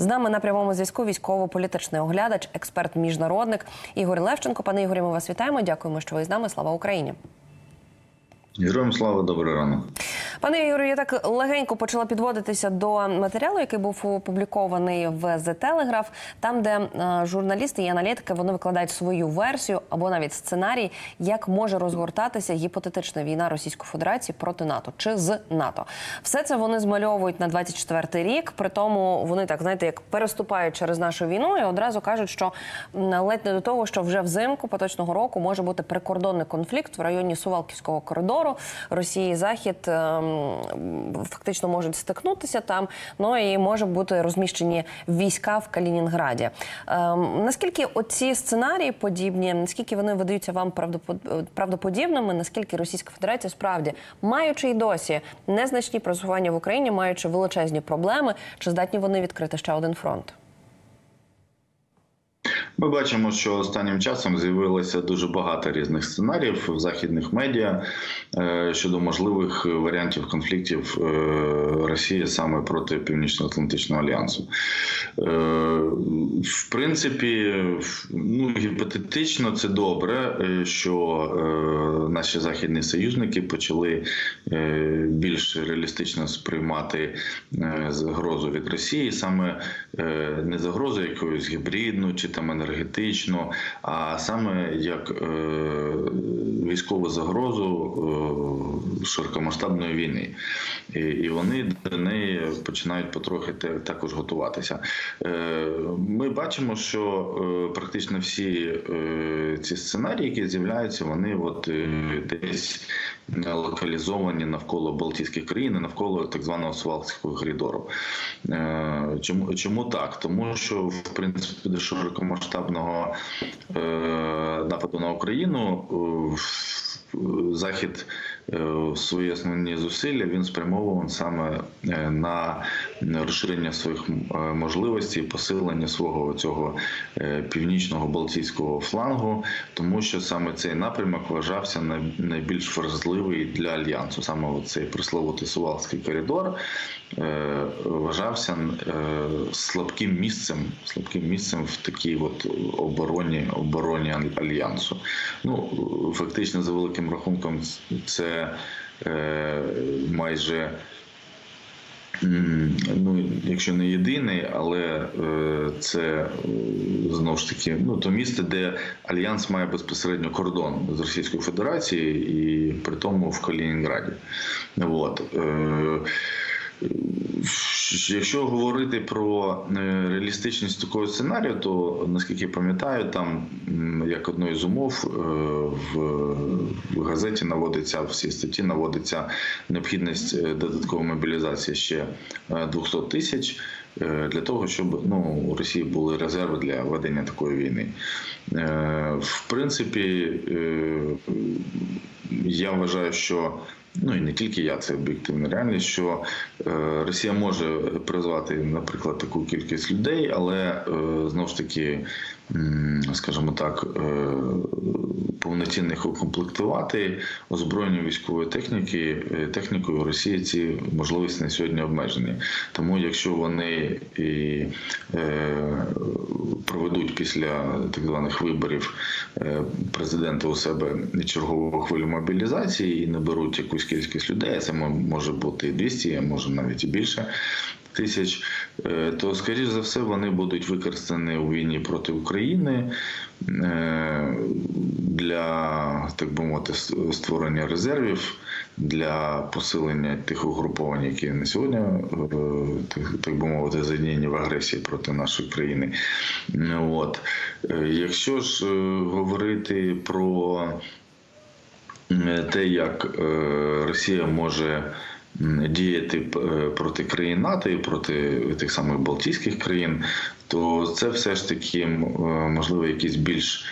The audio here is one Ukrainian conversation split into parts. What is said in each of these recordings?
З нами на прямому зв'язку військово-політичний оглядач, експерт міжнародник Ігор Левченко. Пане Ігорі, ми вас вітаємо. Дякуємо, що ви з нами. Слава Україні. Героям слава, добрий ранок. Пане Ігорю, я так легенько почала підводитися до матеріалу, який був опублікований в The Telegraph, там, де е, журналісти і аналітики вони викладають свою версію або навіть сценарій, як може розгортатися гіпотетична війна Російської Федерації проти НАТО чи з НАТО. Все це вони змальовують на 24-й рік. При тому вони так знаєте, як переступають через нашу війну і одразу кажуть, що ледь не до того, що вже взимку поточного року може бути прикордонний конфлікт в районі Сувалківського коридору. Росії Захід ем, фактично можуть стикнутися там. Ну і може бути розміщені війська в Калінінграді. Ем, наскільки оці сценарії подібні, наскільки вони видаються вам правдопод- правдоподібними, наскільки Російська Федерація справді, маючи й досі незначні просування в Україні, маючи величезні проблеми, чи здатні вони відкрити ще один фронт? Ми бачимо, що останнім часом з'явилося дуже багато різних сценаріїв в західних медіа е, щодо можливих варіантів конфліктів е, Росії саме проти Північно-Атлантичного альянсу. Е, В принципі, ну гіпотетично це добре, що наші західні союзники почали більш реалістично сприймати загрозу від Росії, саме не загрозу якоюсь гібридну чи там енергетичну, а саме як е, військову загрозу е, широкомасштабної війни. І, вони до неї починають потрохи також готуватися. Е, Ми бачимо, що практично всі ці сценарії, які з'являються, вони от десь локалізовані навколо Балтійських країн, навколо так званого Свалтського коридору. Е, Чому, чому так? Тому що в принципі до широкомасштабного е, нападу на Україну е, Захід е, свої основні зусилля він спрямовував саме е, на розширення своїх е, можливостей, посилення свого цього е, північного балтійського флангу, тому що саме цей напрямок вважався найбільш вразливий для альянсу. Саме цей присловутий Сувалський коридор е, вважався е, слабким місцем, слабким місцем в такій от обороні обороні альянсу. Ну фактично, за великим рахунком, це е, майже. Ну, якщо не єдиний, але е, це е, знову ж таки ну то місце, де альянс має безпосередньо кордон з Російською Федерацією і при тому в Калінінграді. От. Е, Якщо говорити про е, реалістичність такого сценарію, то наскільки я пам'ятаю, там як одною з умов е, в, газеті наводиться в цій статті наводиться необхідність е, додаткової мобілізації ще е, 200 тисяч для того, щоб ну, у Росії були резерви для ведення такої війни. В принципі, я вважаю, що Ну і не тільки я, це об'єктивна реальність, що е, Росія може призвати, наприклад, таку кількість людей, але е, знову ж таки, скажімо так, е, повноцінно їх укомплектувати озброєнню військової техніки, е, технікою Росії ці можливості на сьогодні обмежені. Тому якщо вони і е, проведуть після так званих виборів президента у себе чергову хвилю мобілізації і наберуть якусь кількість людей, це може бути і 200, а може навіть і більше. Тисяч, е, то скоріш за все вони будуть використані у війні проти України е, для так би мовити створення резервів для посилення тих угруповань, які на сьогодні е, так, би мовити задіяні в агресії проти нашої країни. От якщо ж говорити про те, як Росія може діяти е, проти країн НАТО і проти тих самих Балтійських країн, то це все ж таки можливо якісь більш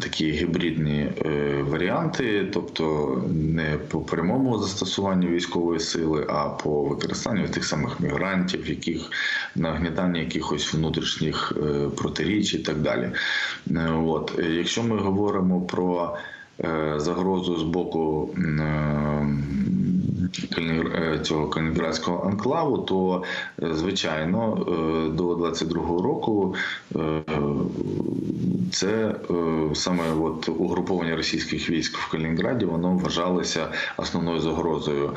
такі гібридні е, варіанти, тобто не по прямому застосуванню військової сили, а по використанню тих самих мігрантів, яких нагнітання якихось внутрішніх е, протиріч і так далі. От якщо ми говоримо про загрозу з боку е, цього калінінградського анклаву, то е, звичайно е, до 22-го року це саме от угруповання російських військ в Калінінграді воно вважалося основною загрозою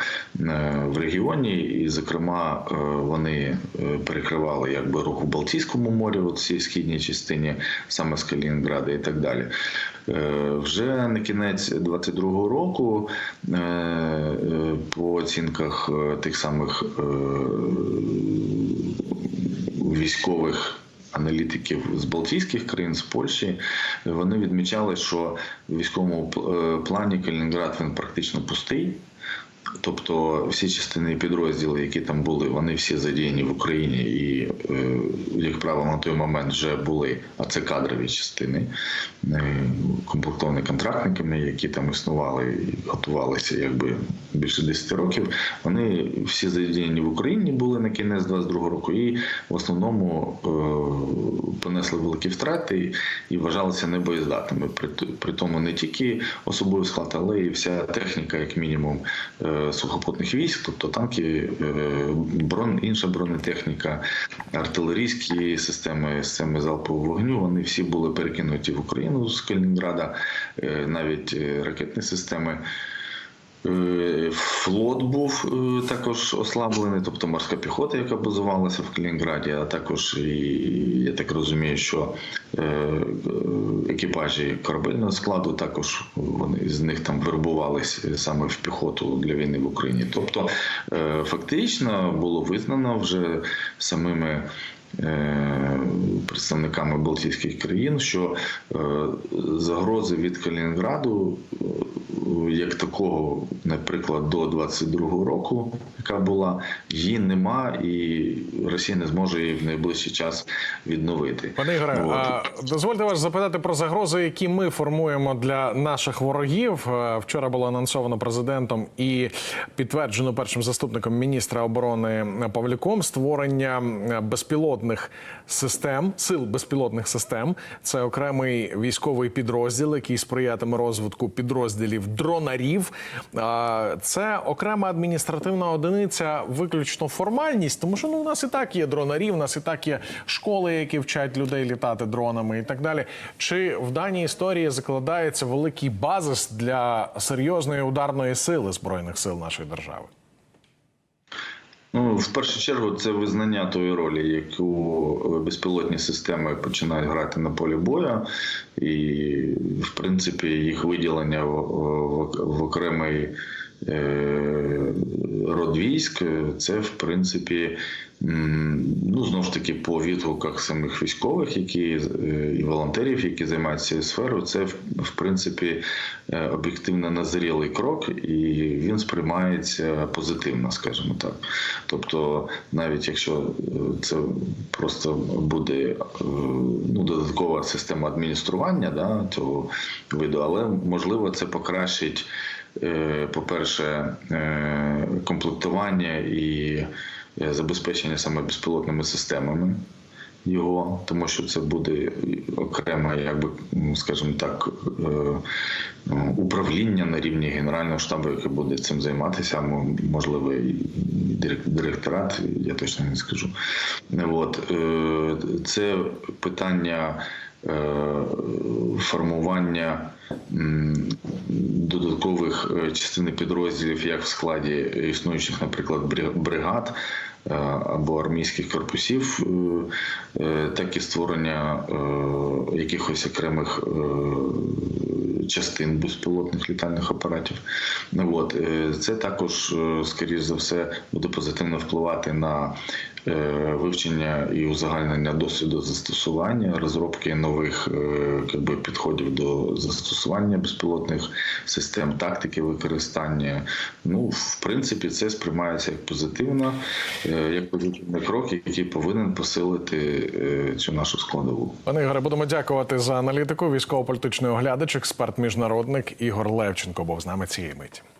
в регіоні, і, зокрема, вони перекривали якби рух у Балтійському морі, от цій східній частині, саме з Калінінграда і так далі. Е, Вже на кінець 22-го року, е, е, по оцінках тих самих військових аналітиків з Балтійських країн, з Польщі, вони відмічали, що в військовому плані Калінінград він практично пустий. Тобто всі частини підрозділи, які там були, вони всі задіяні в Україні і, е, як правило, на той момент вже були, а це кадрові частини, е, комплектовані контрактниками, які там існували і готувалися якби більше 10 років. Вони всі задіяні в Україні були на кінець 22 року, і в основному е, понесли великі втрати і вважалися небоєздатними. При, тому не тільки особовий склад, але і вся техніка, як мінімум, е, сухопутних військ, тобто танки, е, брон, інша бронетехніка, артилерійські системи, системи залпового вогню. Вони всі були перекинуті в Україну з Калінінграда, е, навіть ракетні системи. Е, Флот був е, також ослаблений, тобто морська піхота, яка базувалася в Калінінграді, а також і я так розумію, що е, екіпажі корабельного складу також вони з них там вербувалися саме в піхоту для війни в Україні. Тобто, фактично було визнано вже самими. Е, Представниками Балтійських країн, що е, загрози від Калінінграду е, як такого, наприклад, до 22-го року, яка була, її нема, і Росія не зможе її в найближчий час відновити. Пане Ігоре, От. а, дозвольте вас запитати про загрози, які ми формуємо для наших ворогів. Вчора було анонсовано президентом і підтверджено першим заступником міністра оборони Павлюком створення е, безпілотних систем, сил безпілотних систем. Це окремий військовий підрозділ, який сприятиме розвитку підрозділів дронарів. Це окрема адміністративна одиниця, виключно формальність, тому що ну у нас і так є дронарі, у нас і так є школи, які вчать людей літати дронами і так далі. Чи в даній історії закладається великий базис для серйозної ударної сили збройних сил нашої держави? Ну, в першу чергу, це визнання тої ролі, яку е, безпілотні системи починають грати на полі бою, і, в принципі, їх виділення в, в, в окремий род військ, це, в принципі, ну, знову ж таки, по відгуках самих військових, які е, і волонтерів, які займаються цією сферою, це в, принципі е, об'єктивно назрілий крок, і він сприймається позитивно, скажімо так. Тобто, навіть якщо е, це просто буде е, ну, додаткова система адміністрування да, цього виду, але можливо це покращить, е, по-перше, е, комплектування і е, забезпечення саме безпілотними системами його, тому що це буде окреме, якби м, скажімо так, е, ну, управління на рівні генерального штабу, яке буде цим займатися, можливо, директорат, я точно не скажу. От е, це питання. е, Формування додаткових е, частин підрозділів, як в складі існуючих, наприклад, бригад е, або армійських корпусів, е, так і створення якихось окремих частин безпілотних літальних апаратів. От це також, скоріш за все, буде позитивно впливати на вивчення і узагальнення досвіду застосування, розробки нових е, якби, підходів до застосування безпілотних систем, тактики використання. Ну, в принципі, це сприймається як позитивно, е, як позитивний крок, який повинен посилити е, цю нашу складову. Пане Ігоре, будемо дякувати за аналітику. Військово-політичний оглядач, експерт міжнародник Ігор Левченко був з нами цієї миті.